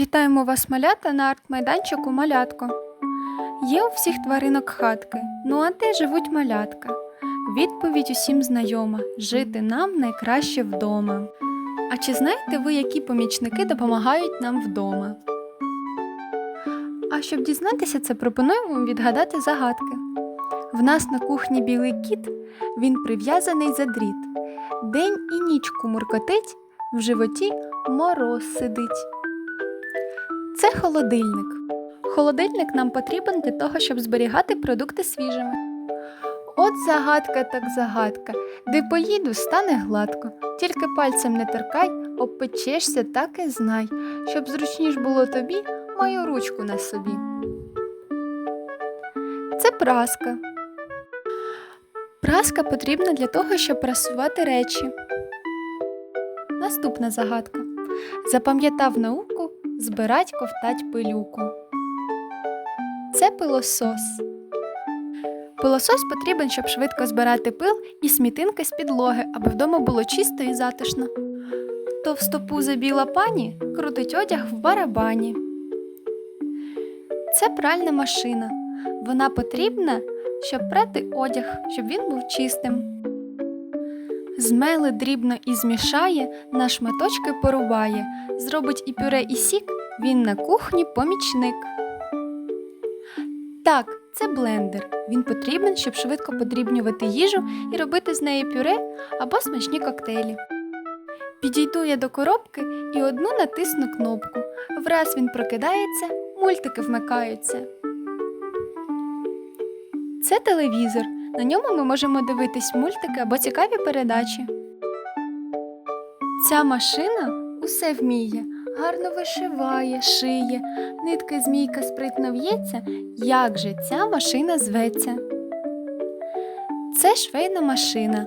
Вітаємо вас, малята, на арт-майданчику Малятко. Є у всіх тваринок хатки, ну а де живуть малятка? Відповідь усім знайома жити нам найкраще вдома. А чи знаєте ви, які помічники допомагають нам вдома? А щоб дізнатися це, пропонуємо вам відгадати загадки. В нас на кухні білий кіт, він прив'язаний за дріт. День і нічку муркотить, в животі мороз сидить. Це холодильник. Холодильник нам потрібен для того, щоб зберігати продукти свіжими. От загадка так загадка, де поїду, стане гладко. Тільки пальцем не торкай, обпечешся, так і знай, щоб зручніш було тобі мою ручку на собі. Це праска. Праска потрібна для того, щоб прасувати речі. Наступна загадка. Запам'ятав науку, збирать ковтать пилюку. Це пилосос. Пилосос потрібен, щоб швидко збирати пил і смітинки з підлоги, аби вдома було чисто і затишно. Товстопуза біла пані крутить одяг в барабані. Це пральна машина. Вона потрібна, щоб прати одяг, щоб він був чистим. Змели дрібно і змішає, на шматочки порубає, зробить і пюре, і сік, він на кухні помічник. Так, це блендер. Він потрібен, щоб швидко подрібнювати їжу і робити з неї пюре або смачні коктейлі. Підійду я до коробки і одну натисну кнопку. Враз він прокидається, мультики вмикаються. Це телевізор. На ньому ми можемо дивитись мультики або цікаві передачі. Ця машина усе вміє, гарно вишиває, шиє, нитки змійка спритно в'ється. Як же ця машина зветься? Це швейна машина.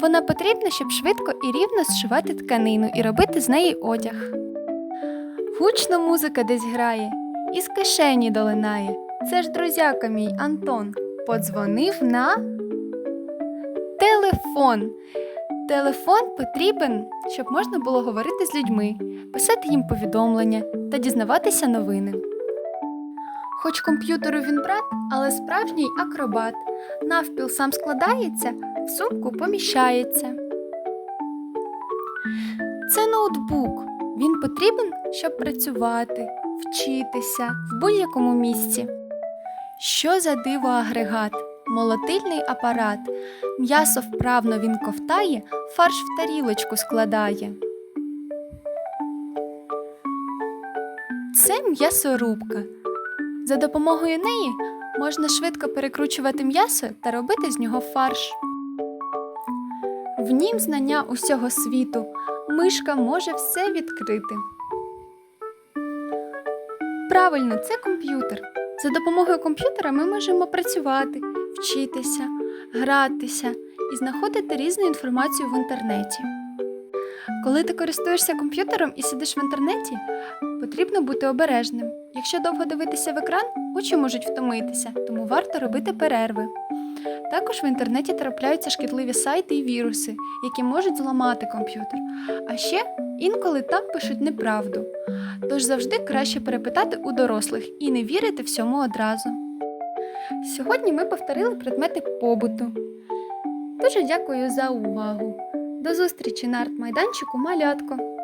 Вона потрібна, щоб швидко і рівно зшивати тканину і робити з неї одяг. Гучно музика десь грає, із кишені долинає. Це ж друзяка мій Антон подзвонив на телефон. Телефон потрібен, щоб можна було говорити з людьми, писати їм повідомлення та дізнаватися новини. Хоч комп'ютеру він брат, але справжній акробат. Навпіл сам складається, в сумку поміщається. Це ноутбук. Він потрібен, щоб працювати, вчитися в будь-якому місці. Що за диво агрегат? Молотильний апарат. М'ясо вправно він ковтає, фарш в тарілочку складає. Це м'ясорубка. За допомогою неї можна швидко перекручувати м'ясо та робити з нього фарш. В нім знання усього світу. Мишка може все відкрити. Правильно, це комп'ютер. За допомогою комп'ютера ми можемо працювати, вчитися, гратися і знаходити різну інформацію в інтернеті. Коли ти користуєшся комп'ютером і сидиш в інтернеті, потрібно бути обережним. Якщо довго дивитися в екран, очі можуть втомитися, тому варто робити перерви. Також в інтернеті трапляються шкідливі сайти і віруси, які можуть зламати комп'ютер. А ще інколи там пишуть неправду. Тож завжди краще перепитати у дорослих і не вірити всьому одразу. Сьогодні ми повторили предмети побуту. Дуже дякую за увагу. До зустрічі на арт-майданчику малятко.